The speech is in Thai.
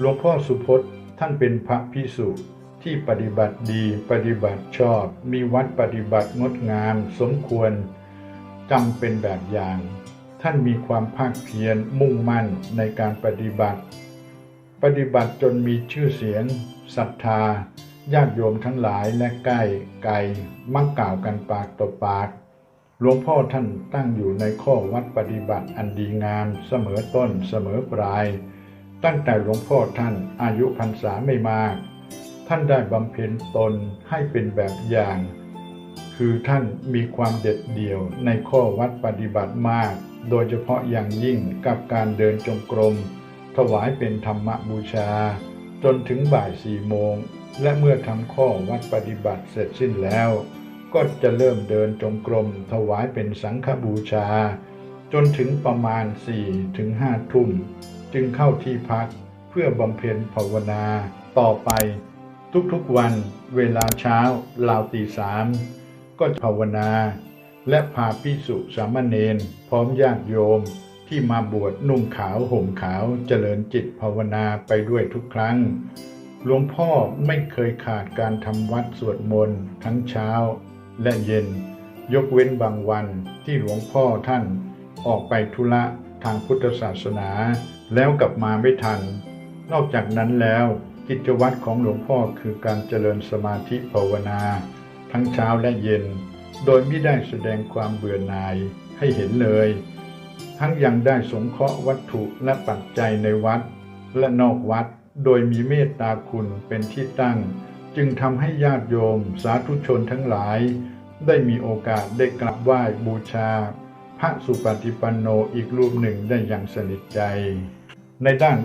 หลวงพ่อสุพจน์ท่านเป็นพระพิสุที่ปฏิบัติดีปฏิบัติชอบ มีวัดปฏิบัติงดงาม สมควรจำเป็นแบบอย่าง ท่านมีความภาคเพียรมุ่งมั่นในการปฏิบัติ ปฏิบัติจนมีชื่อเสียงศรัทธาญาติโยมทั้งหลายและใกล้ไกลมักกล่าวกันปากต่อปากหลวงพ่อท่านตั้งอยู่ในข้อวัดปฏิบัติอันดีงามเสมอต้นเสมอปลาย ตั้งแต่หลวงพ่อท่านอายุพรรษาไม่มาก ท่านได้บำเพ็ญตนให้เป็นแบบอย่าง คือท่านมีความเด็ดเดี่ยวในข้อวัดปฏิบัติมาก โดยเฉพาะอย่างยิ่งกับการเดินจงกรม ถวายเป็นธรรมบูชา จนถึงบ่ายสี่โมง และเมื่อทำข้อวัดปฏิบัติเสร็จสิ้นแล้ว ก็จะเริ่มเดินจงกรม ถวายเป็นสังฆบูชา จนถึงประมาณ4ถึง5ทุ่ม จึงเข้าที่พักเพื่อบำเพ็ญภาวนา ต่อไป ทุกๆวันเวลาเช้าราวตีสามก็ภาวนา และพาพิสุสามเณรพร้อมญาติโยมที่มาบวชนุ่งขาวห่มขาวเจริญจิตภาวนาไปด้วยทุกครั้ง หลวงพ่อไม่เคยขาดการทำวัดสวดมนต์ทั้งเช้าและเย็น ยกเว้นบางวันที่หลวงพ่อท่านออกไปธุระ ทางพุทธศาสนา แล้วกลับมาไม่ทัน นอกจากนั้นแล้วกิจวัตรของหลวงพ่อคือการเจริญสมาธิภาวนา ทั้งเช้าและเย็น โดยไม่ได้แสดงความเบื่อหน่ายให้เห็นเลย ทั้งยังได้สงเคราะห์วัตถุและปัจจัยในวัด และนอกวัดโดยมีเมตตาคุณเป็นที่ตั้ง จึงทำให้ญาติโยมสาธุชนทั้งหลาย ได้มีโอกาสได้กราบไหว้บูชา พระสุปฏิปันโนอีกรูปหนึ่งได้อย่างสนิทใจ ในด้านวั